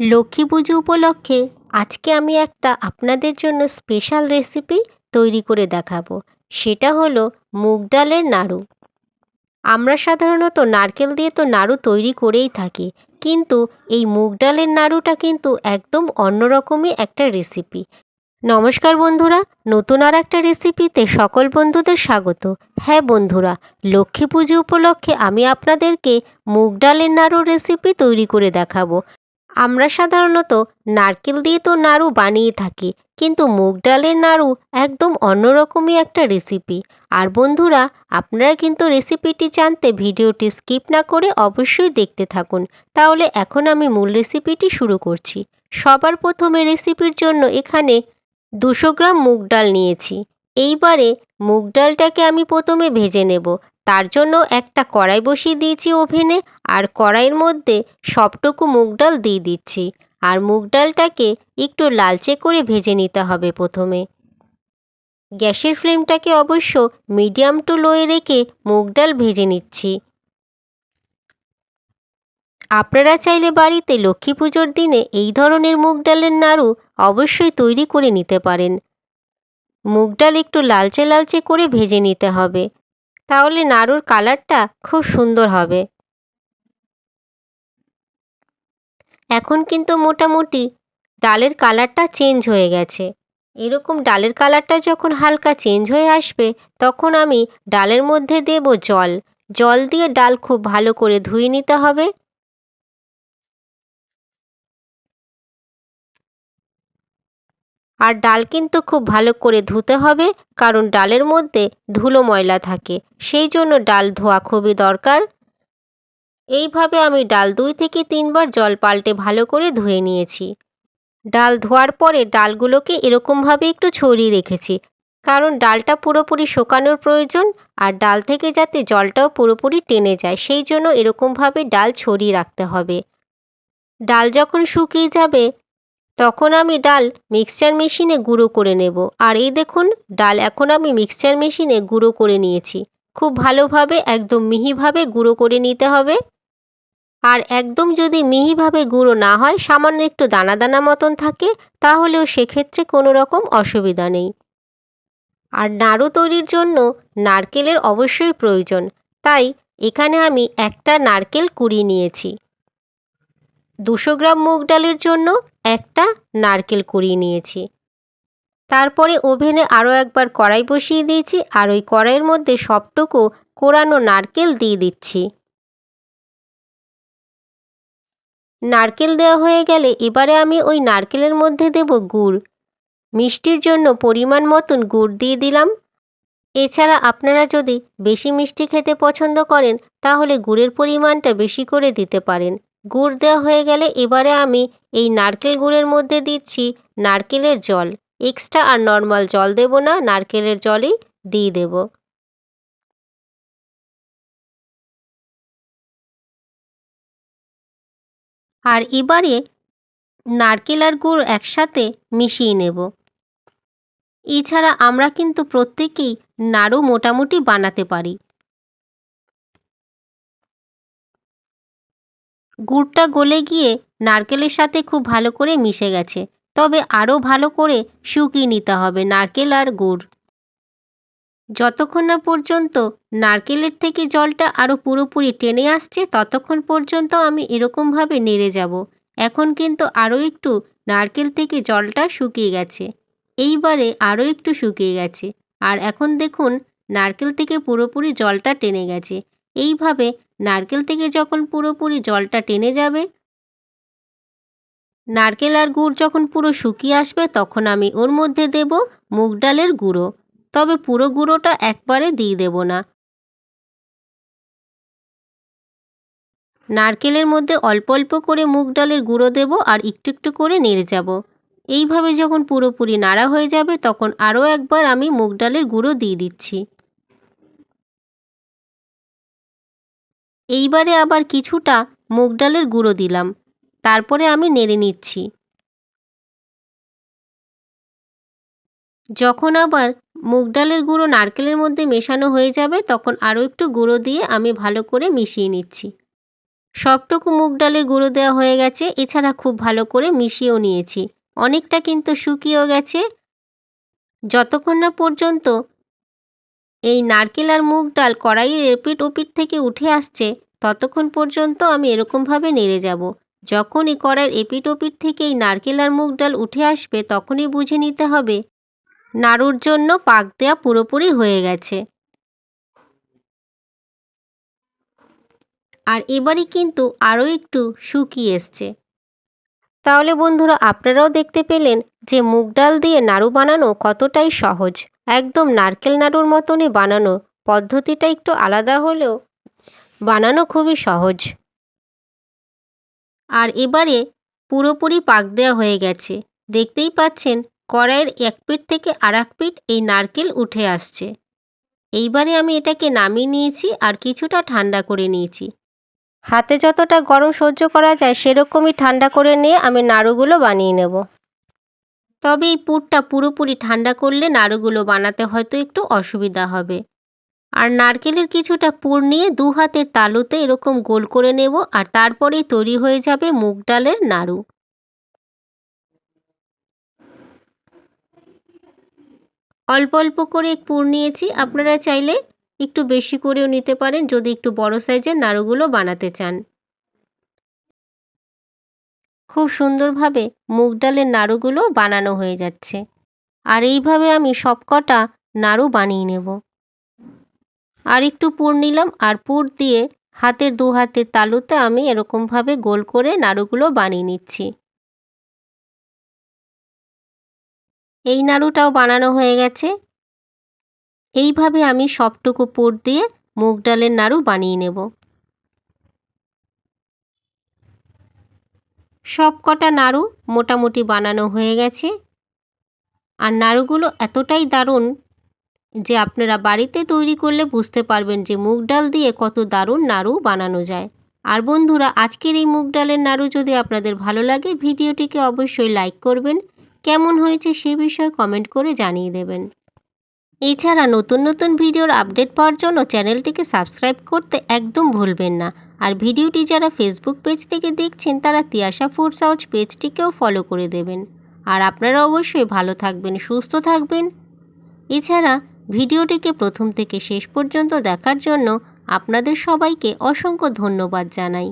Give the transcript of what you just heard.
লক্ষ্মী পুজো উপলক্ষে আজকে আমি একটা আপনাদের জন্য স্পেশাল রেসিপি তৈরি করে দেখাবো। সেটা হলো মুগ ডালের নাড়ু। আমরা সাধারণত নারকেল দিয়ে তো নাড়ু তৈরি করেই থাকি, কিন্তু এই মুগ ডালের নাড়ুটা কিন্তু একদম অন্যরকমই একটা রেসিপি নমস্কার বন্ধুরা, নতুন আর একটা রেসিপিতে সকল বন্ধুদের স্বাগত। হ্যাঁ বন্ধুরা, লক্ষ্মী পুজো উপলক্ষে আমি আপনাদেরকে মুগ ডালের নাড়ুর রেসিপি তৈরি করে দেখাবো। আমরা সাধারণত নারকেল দিয়ে তো নাড়ু বানিয়ে থাকি, কিন্তু মুগ ডালের নাড়ু একদম অন্যরকমই একটা রেসিপি আর বন্ধুরা, আপনারা কিন্তু রেসিপিটি জানতে ভিডিওটি স্কিপ না করে অবশ্যই দেখতে থাকুন। তাহলে এখন আমি মূল রেসিপিটি শুরু করছি। সবার প্রথমে রেসিপির জন্য এখানে দুশো গ্রাম মুগ ডাল নিয়েছি। এইবারে মুগ ডালটাকে আমি প্রথমে ভেজে নেব। তার জন্য একটা কড়াই বসিয়ে দিয়েছি ওভেনে, আর কড়াইয়ের মধ্যে সবটুকু মুগ ডাল দিয়ে দিচ্ছি। আর মুগ ডালটাকে একটু লালচে করে ভেজে নিতে হবে প্রথমে। গ্যাসের ফ্লেমটাকে অবশ্য মিডিয়াম টু লোয়ে রেখে মুগ ডাল ভেজে নিচ্ছি। আপনারা চাইলে বাড়িতে লক্ষ্মী পুজোর দিনে এই ধরনের মুগ ডালের নাড়ু অবশ্যই তৈরি করে নিতে পারেন। মুগ ডাল একটু লালচে লালচে করে ভেজে নিতে হবে। তাহলে নাড়ুর কালারটা খুব সুন্দর হবে। এখন কিন্তু মোটামুটি ডালের কালারটা চেঞ্জ হয়ে গেছে। এরকম ডালের কালারটা যখন হালকা চেঞ্জ হয়ে আসবে, তখন আমি ডালের মধ্যে দেব জল। জল দিয়ে ডাল খুব ভালো করে ধুয়ে নিতে হবে। আর ডাল কিন্তু খুব ভালো করে ধুতে হবে, কারণ ডালের মধ্যে ধুলো ময়লা থাকে। সেই জন্য ডাল ধোয়া খুবই দরকার। এইভাবে আমি ডাল দুই থেকে তিনবার জল পাল্টে ভালো করে ধুয়ে নিয়েছি। ডাল ধোয়ার পরে ডালগুলোকে এরকমভাবে একটু ছড়িয়ে রেখেছি, কারণ ডালটা পুরোপুরি শোকানোর প্রয়োজন আর ডাল থেকে যাতে জলটাও পুরোপুরি টেনে যায়, সেই জন্য এরকমভাবে ডাল ছড়িয়ে রাখতে হবে। ডাল যখন শুকিয়ে যাবে তখন আমি ডাল মিক্সচার মেশিনে গুঁড়ো করে নেব। আর এই দেখুন, ডাল এখন আমি মিক্সচার মেশিনে গুঁড়ো করে নিয়েছি। খুব ভালোভাবে, একদম মিহিভাবে গুঁড়ো করে নিতে হবে। আর একদম যদি মিহিভাবে গুঁড়ো না হয়, সামান্য একটু দানা দানা মতন থাকে, তাহলেও সেক্ষেত্রে কোনো রকম অসুবিধা নেই। আর নাড়ু তৈরির জন্য নারকেলের অবশ্যই প্রয়োজন। তাই এখানে আমি একটা নারকেল কুড়িয়ে নিয়েছি। দুশো গ্রাম মুগ ডালের জন্য একটা নারকেল কুড়িয়ে নিয়েছি। তারপরে ওভেনে আরও একবার কড়াই বসিয়ে দিয়েছি আর ওই কড়াইয়ের মধ্যে সবটুকু কোরানো নারকেল দিয়ে দিচ্ছি। নারকেল দেওয়া হয়ে গেলে এবারে আমি ওই নারকেলের মধ্যে দেব গুড়। মিষ্টির জন্য পরিমাণ মতন গুড় দিয়ে দিলাম। এছাড়া আপনারা যদি বেশি মিষ্টি খেতে পছন্দ করেন তাহলে গুড়ের পরিমাণটা বেশি করে দিতে পারেন। গুড় দেওয়া হয়ে গেলে এবারে আমি এই নারকেল গুড়ের মধ্যে দিচ্ছি নারকেলের জল। এক্সট্রা আর নর্মাল জল দেব না, নারকেলের জলই দিয়ে দেব। আর এবারে নারকেল আর গুড় একসাথে মিশিয়ে নেব। এছাড়া আমরা কিন্তু প্রত্যেকেই নাড়ু মোটামুটি বানাতে পারি। গুড়টা গলে গিয়ে নারকেলের সাথে খুব ভালো করে মিশে গেছে। তবে আরও ভালো করে শুকিয়ে নিতে হবে নারকেল আর গুড়। যতক্ষণ না পর্যন্ত নারকেলের থেকে জলটা আরও পুরোপুরি টেনে আসছে, ততক্ষণ পর্যন্ত আমি এরকমভাবে নেড়ে যাব। এখন কিন্তু আরও একটু নারকেল থেকে জলটা শুকিয়ে গেছে। এইবারে আরও একটু শুকিয়ে গেছে। আর এখন দেখুন, নারকেল থেকে পুরোপুরি জলটা টেনে গেছে। এইভাবে নারকেল থেকে যখন পুরোপুরি জলটা টেনে যাবে, নারকেল আর গুড় যখন পুরো শুকিয়ে আসবে, তখন আমি ওর মধ্যে দেব মুগ ডালের গুঁড়ো। তবে পুরো গুঁড়োটা একবারে দিয়ে দেব না। নারকেলের মধ্যে অল্প অল্প করে মুগ ডালের গুঁড়ো দেব আর একটু একটু করে নেড়ে যাব। এইভাবে যখন পুরোপুরি নাড়া হয়ে যাবে, তখন আরও একবার আমি মুগ ডালের গুঁড়ো দিয়ে দিচ্ছি। এইবারে আবার কিছুটা মুগ ডালের গুঁড়ো দিলাম। তারপরে আমি নেড়ে নিচ্ছি। যখন আবার মুগ ডালের গুঁড়ো নারকেলের মধ্যে মেশানো হয়ে যাবে, তখন আরও একটু গুঁড়ো দিয়ে আমি ভালো করে মিশিয়ে নিচ্ছি। সবটুকু মুগ ডালের গুঁড়ো দেওয়া হয়ে গেছে, এছাড়া খুব ভালো করে মিশিয়েও নিয়েছি। অনেকটা কিন্তু শুকিয়েও গেছে। যতক্ষণ না পর্যন্ত এই নারকেল আর মুগ ডাল কড়াইয়ের এপিট ওপিট থেকে উঠে আসছে, ততক্ষণ পর্যন্ত আমি এরকমভাবে নেড়ে যাব। যখন এই কড়াইয়ের এপিট ওপিট থেকে এই নারকেল আর মুগ ডাল উঠে আসবে, তখনই বুঝে নিতে হবে, নাড়ুর জন্য পাক দেওয়া পুরোপুরি হয়ে গেছে। আর এবারই কিন্তু আরও একটু শুকিয়ে এসছে। তাহলে বন্ধুরা আপনারাও দেখতে পেলেন যে মুগ ডাল দিয়ে নাড়ু বানানো কতটাই সহজ। একদম নারকেল নাড়ুর মতনই বানানো, পদ্ধতিটা একটু আলাদা হলেও বানানো খুবই সহজ। আর এবারে পুরোপুরি পাক দেওয়া হয়ে গেছে। দেখতেই পাচ্ছেন কড়াইয়ের এক পিঠ থেকে আর এক পিঠ এই নারকেল উঠে আসছে। এইবারে আমি এটাকে নামিয়ে নিয়েছি আর কিছুটা ঠান্ডা করে নিয়েছি। হাতে যতটা গরম সহ্য করা যায়, সেরকমই ঠান্ডা করে নিয়ে আমি নাড়ুগুলো বানিয়ে নেব। তবে এই পুরটা পুরোপুরি ঠান্ডা করলে নাড়ুগুলো বানাতে হয়তো একটু অসুবিধা হবে। আর নারকেলের কিছুটা পুর নিয়ে দু হাতের তালুতে এরকম গোল করে নেব আর তারপরেই তৈরি হয়ে যাবে মুগ ডালের নাড়ু। অল্প অল্প করে পুর নিয়েছি, আপনারা চাইলে একটু বেশি করেও নিতে পারেন যদি একটু বড় সাইজের নাড়ুগুলো বানাতে চান। খুব সুন্দরভাবে মুগ ডালের নাড়ুগুলো বানানো হয়ে যাচ্ছে। আর এইভাবে আমি সবকটা নাড়ু বানিয়ে নেব। আর একটু পুর নিলাম আর পুর দিয়ে হাতের দু হাতের তালুতে আমি এরকমভাবে গোল করে নাড়ুগুলো বানিয়ে নিচ্ছি। এই নাড়ুটাও বানানো হয়ে গেছে। এইভাবে আমি সবটুকু পুর দিয়ে মুগ ডালের নাড়ু বানিয়ে নেব। সব কটা নাড়ু মোটামুটি বানানো হয়ে গেছে। আর নাড়ুগুলো এতটাই দারুণ যে আপনারা বাড়িতে তৈরি করলে বুঝতে পারবেন যে মুগ ডাল দিয়ে কত দারুণ নাড়ু বানানো যায়। আর বন্ধুরা, আজকের এই মুগ ডালের নাড়ু যদি আপনাদের ভালো লাগে, ভিডিওটিকে অবশ্যই লাইক করবেন। কেমন হয়েছে সে বিষয়ে কমেন্ট করে জানিয়ে দেবেন। এছাড়া নতুন নতুন ভিডিওর আপডেট পাওয়ার জন্য চ্যানেলটিকে সাবস্ক্রাইব করতে একদম ভুলবেন না। আর ভিডিওটি যারা ফেসবুক পেজ থেকে দেখছেন, তারা তিয়াশা ফুড হাউস পেজটিকেও ফলো করে দেবেন। আর আপনারা অবশ্যই ভালো থাকবেন, সুস্থ থাকবেন। এছাড়া ভিডিওটিকে প্রথম থেকে শেষ পর্যন্ত দেখার জন্য আপনাদের সবাইকে অসংখ্য ধন্যবাদ জানাই।